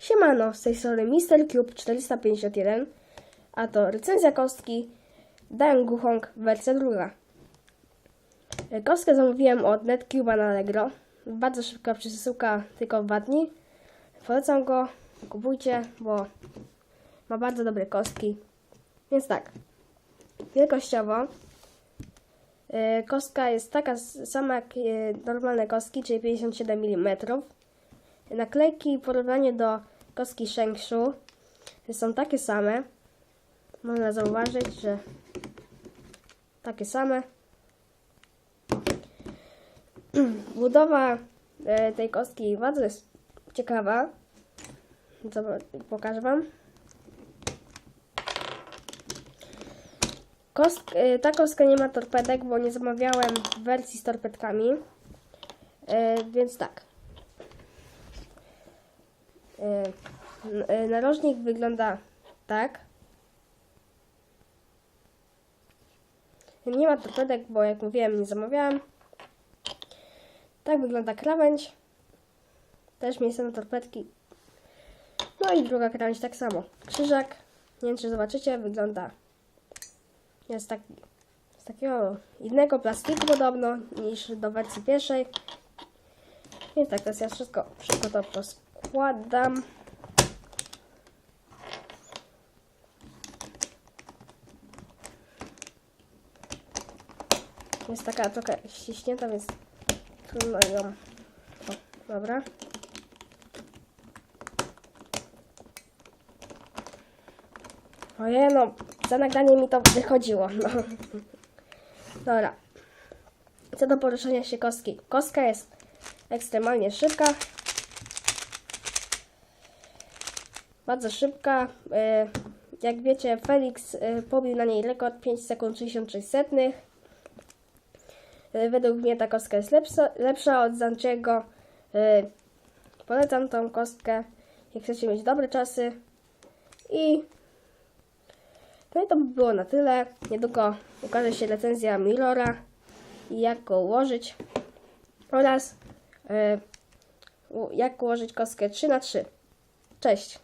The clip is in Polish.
Siemano, z tej strony Mr. Cube 451, a to recenzja kostki Dang Guhong wersja druga. Kostkę zamówiłem od NetCube'a na Allegro. Bardzo szybka przesyłka, tylko w dni. Polecam go, kupujcie, bo ma bardzo dobre kostki. Więc tak, wielkościowo e, kostka jest taka sama jak e, normalne kostki, czyli 57 mm. Naklejki w porównaniu do kostki Shengshu są takie same. Można zauważyć, że takie same. Budowa e, tej kostki bardzo jest ciekawa. Pokażę Wam. Kost, e, ta kostka nie ma torpedek, bo nie zamawiałem wersji z torpedkami. E, Więc tak. N- e, Narożnik wygląda tak. Nie ma torpedek, bo jak mówiłem, nie zamawiałem. Tak wygląda krawędź. Też miejsce na torpedki. No i druga krawędź tak samo. Krzyżak, nie wiem czy zobaczycie, wygląda jest taki z takiego innego plastiku podobno niż do wersji pierwszej. Więc tak, teraz ja wszystko, wszystko to poskładam. Jest taka trochę ściśnięta, więc trudno ją. O, dobra. Ojej, no, za nagranie mi to wychodziło. No. Dobra. Co do poruszania się kostki. Kostka jest ekstremalnie szybka. Bardzo szybka. E, Jak wiecie, Felix e, pobił na niej rekord 5 sekund 66 setnych. E, Według mnie ta kostka jest lepsza, lepsza od Zanchiego. E, Polecam tą kostkę, jak chcecie mieć dobre czasy. I no i to by było na tyle. Niedługo ukaże się recenzja Mirrora i jak go ułożyć oraz jak ułożyć kostkę 3 na 3 Cześć!